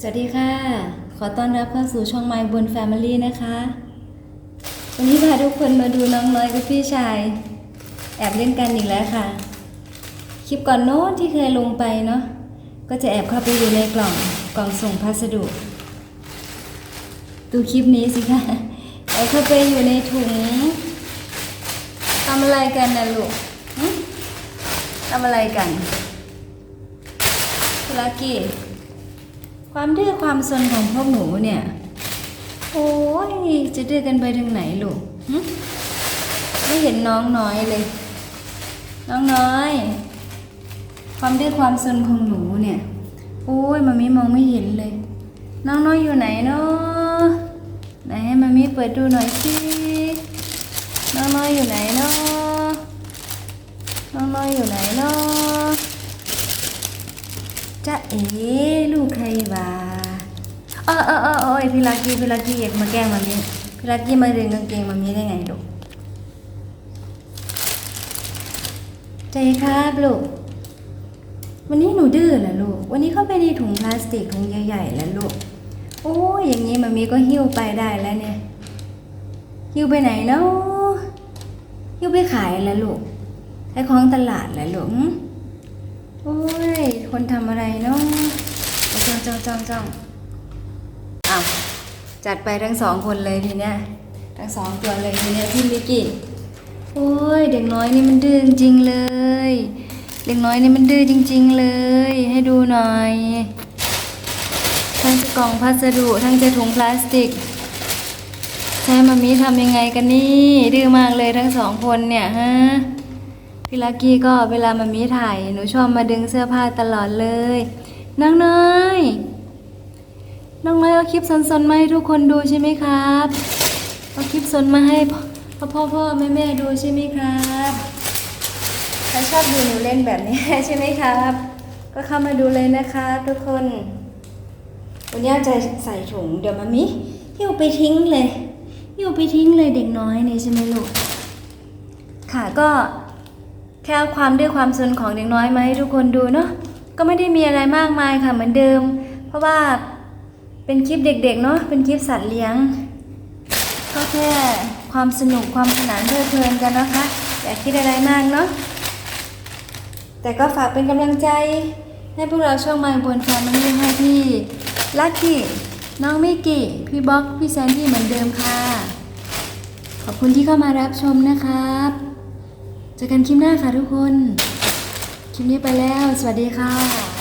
สวัสดีค่ะ ขอต้อนรับเข้าสู่ช่อง My บน Family นะคะ วันนี้พาทุกคนมาดูน้องน้อยกับพี่ชาย แอบเล่นกันอีกแล้วค่ะ คลิปก่อนโน้นที่เคยลงไปเนาะ ก็จะแอบเข้าไปอยู่ในกล่องกล่องส่งพัสดุ ดูคลิปนี้สิคะแอบเข้าไปอยู่ในถุงทำอะไรกันนะลูกทำอะไรกันคุณลักกี้ ความดื้อความซนของพวกหนูเนี่ย โอ้ยจะดื้อกันไปถึงไหนลูกไม่เห็นน้องน้อยเลย น้องน้อย ความดื้อความซนของหนูเนี่ย โอ้ยมามิมองไม่เห็นเลย น้องน้อยอยู่ไหนเนาะไหนให้มามิเปิดดูหน่อยสิน้องน้อยอยู่ไหนเนาะน้องน้อยอยู่ไหนเนาะ จะเอ๋ลูกใครวะเออเออเออเอพี่ลักกี้พี่ลักกี้อยากมาแกล้งมามีพี่ลักกี้มาดึงกางเกงมามีได้ไงลูกใจครับลูกวันนี้หนูดื้อเหรอลูก วันนี้เข้าไปในถุงพลาสติกถุงใหญ่ๆแล้วลูก โอ้ยอย่างนี้มามีก็หิ้วไปได้แล้วเนี่ยหิ้วไปไหนเนาะหิ้วไปขายแล้วลูกขายของตลาดแล้วลูก โอ้ย คนทำอะไรเนาะจ้องจ้องจ้องจ้องอ้าวจัดไปทั้งสองคนเลยทีเนี้ยทั้งสองตัวเลยทีเนี้ยพี่มิกกี้โอ้ยเด็กน้อยนี่มันดื้อจริงเลย เด็กน้อยนี่มันดื้อจริง ๆ เลย ให้ดูหน่อย ทั้งกล่องพัสดุทั้งจะถุงพลาสติกใช้มามีทำยังไงกันนี่ดื้อมากเลยทั้งสองคนเนี่ยฮะ พี่ลักกี้ก็เวลามามีถ่ายหนูชอบมาดึงเสื้อผ้าตลอดเลย น้องน้อยน้องน้อยเอาคลิปสนๆมาให้ทุกคนดูใช่ไหมครับเอาคลิปสนมาให้พ่อพ่อพ่อแม่แม่ดูใช่ไหมครับใครชอบดูหนูเล่นแบบนี้ใช่ไหมครับ ก็เข้ามาดูเลยนะคะทุกคน วันนี้เอาใจใส่ถุงเดี๋ยวมามิหิ้วไปทิ้งเลยหิ้วไปทิ้งเลยเด็กน้อยนี่ใช่ไหมลูกค่ะก็ แค่เอาความด้วยความสนของเด็กน้อยมาให้ทุกคนดูเนาะก็ไม่ได้มีอะไรมากมายค่ะเหมือนเดิม เพราะว่าเป็นคลิปเด็กๆเนาะเป็นคลิปสัตว์เลี้ยงก็แค่ความสนุกความสนานเพลิดเพลินกันนะคะอย่าคิดอะไรมากเนาะแต่ก็ฝากเป็นกำลังใจให้พวกเราช่องมาบนแฟมิลี่ให้พี่ลักกี้น้องมิกกี้พี่บ็อกพี่แซนดี้เหมือนเดิมค่ะ ขอบคุณที่เข้ามารับชมนะครับ เจอกันคลิปหน้าค่ะทุกคน คลิปนี้ไปแล้ว สวัสดีค่ะ